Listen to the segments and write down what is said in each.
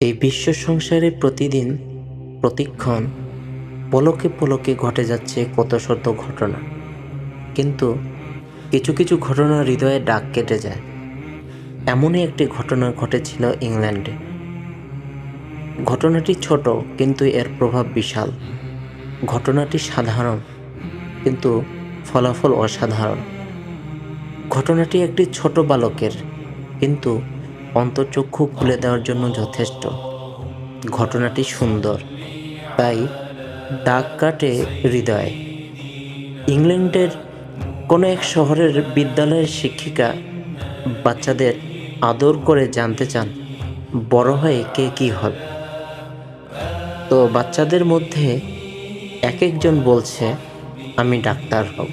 এই বিশ্ব সংসারে প্রতিদিন প্রতিক্ষণ পলকে পলকে ঘটে যাচ্ছে কত শত ঘটনা। কিন্তু কিছু কিছু ঘটনা হৃদয়ে ডাক কেটে যায়। এমনই একটি ঘটনা ঘটেছিল ইংল্যান্ডে। ঘটনাটি ছোট, কিন্তু এর প্রভাব বিশাল। ঘটনাটি সাধারণ, কিন্তু ফলাফল অসাধারণ। ঘটনাটি একটি ছোট বালকের, কিন্তু অন্তর্চক্ষু খুলে দেওয়ার জন্য যথেষ্ট। ঘটনাটি সুন্দর। তাই দাগ কাটে হৃদয়ে। ইংল্যান্ডের কোনো এক শহরের বিদ্যালয়ের শিক্ষিকা বাচ্চাদের আদর করে জানতে চান, বড় হয়ে কে কী হবে। তো বাচ্চাদের মধ্যে এক একজন বলছে, আমি ডাক্তার হব।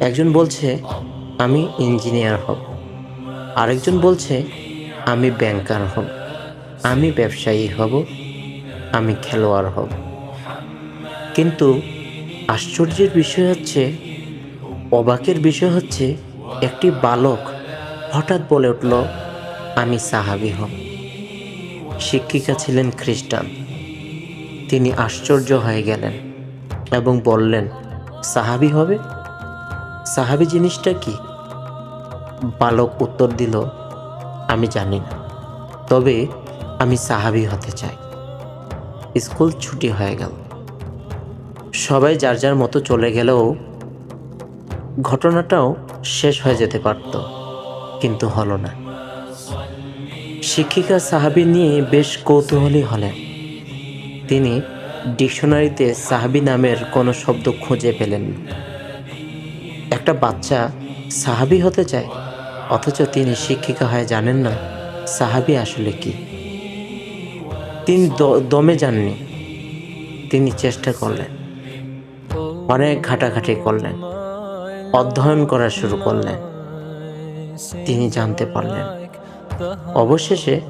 একজন বলছে, আমি ইঞ্জিনিয়ার হব। আরেকজন বলছে, আমি ব্যাংকার হব, আমি ব্যবসায়ী হব, আমি খেলোয়াড় হব। কিন্তু আশ্চর্যের বিষয় হচ্ছে, অবাকের বিষয় হচ্ছে, একটি বালক হঠাৎ বলে উঠল, আমি সাহাবি হব। শিক্ষিকা ছিলেন খ্রিস্টান। তিনি আশ্চর্য হয়ে গেলেন এবং বললেন, সাহাবি হবে? সাহাবি জিনিসটা কি? বালক উত্তর দিল, আমি জানি না। তবে আমি সাহাবি হতে চাই। স্কুল ছুটি হয়ে গেল। সবাই যার যার মতো চলে গেলেও ঘটনাটাও শেষ হয়ে যেতে পারত, কিন্তু হলো না। শিক্ষিকা সাহাবি নিয়ে বেশ কৌতূহলী হলেন। তিনি ডিকশনারিতে সাহাবি নামের কোনো শব্দ খুঁজে পেলেন একটা বাচ্চা সাহাবি হতে চায়? অথচ তিনি শিক্ষিকা হয়ে জানেন না সাহাবি আসলে কি। তিনি দমে যাননি। তিনি চেষ্টা করলেন। অনেক ঘাটাঘাটি করলেন। অধ্যয়ন করা শুরু করলেন। তিনি জানতে পারলেন। অবশেষে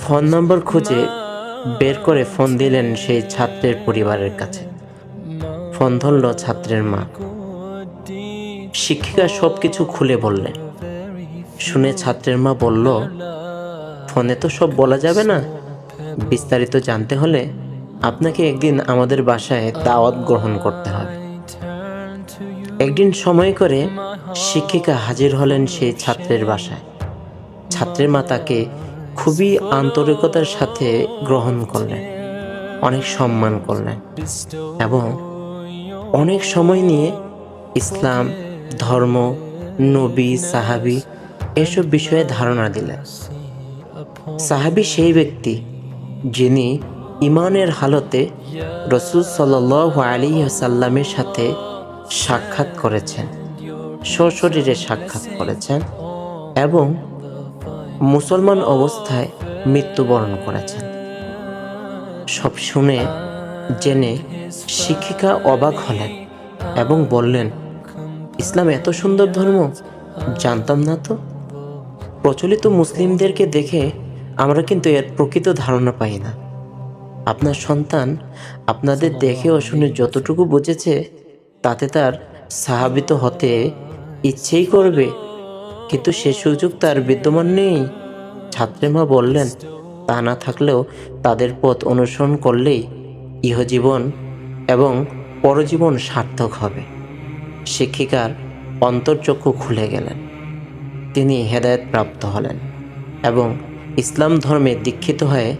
ফোন নম্বর খুঁজে বের করে ফোন দিলেন সেই ছাত্রের পরিবারের কাছে। ফোন ধরল ছাত্রের মা। শিক্ষিকা সব কিছু খুলে বললেন শুনে ছাত্রের মা বলল, ফোনে তো সব বলা যাবে না। বিস্তারিত জানতে হলে আপনাকে একদিন আমাদের বাসায় দাওয়াত গ্রহণ করতে হবে। একদিন সময় করে শিক্ষিকা হাজির হলেন সেই ছাত্রের বাসায়। ছাত্রের মা তাকে খুবই আন্তরিকতার সাথে গ্রহণ করলেন, অনেক সম্মান করলেন এবং অনেক সময় নিয়ে ইসলাম, ধর্ম, নবী, সাহাবি এসব বিষয়ে ধারণা দিলেন। সাহাবি সেই ব্যক্তি যিনি ইমানের হালতে রসুল সাল আলী সাল্লামের সাথে সাক্ষাৎ করেছেন, সশরীরে সাক্ষাৎ করেছেন এবং মুসলমান অবস্থায় মৃত্যুবরণ করেছেন। সব শুনে জেনে শিক্ষিকা অবাক হলেন এবং বললেন, ইসলাম এত সুন্দর ধর্ম, জানতাম না তো? প্রচলিত মুসলিমদেরকে দেখে আমরা কিন্তু এর প্রকৃত ধারণা পাই না। আপনার সন্তান আপনাদের দেখে ও শুনে যতটুকু বুঝেছে, তাতে তার সাহাবিত হতে ইচ্ছেই করবে। কিন্তু সে সুযোগ তার বিদ্যমান নেই। ছাত্রেমা বললেন, তা না থাকলেও তাদের পথ অনুসরণ করলেই ইহজীবন এবং পরজীবন সার্থক হবে। শিক্ষিকার অন্তর্চক্ষু খুলে গেলেন। তিনি হেদায়ত প্রাপ্ত হলেন এবং ইসলাম ধর্মে দীক্ষিত হয়ে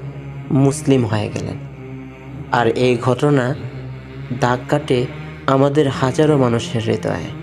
মুসলিম হয়ে গেলেন। আর এই ঘটনা দাগ কাটে আমাদের হাজারো মানুষের হৃদয়ে।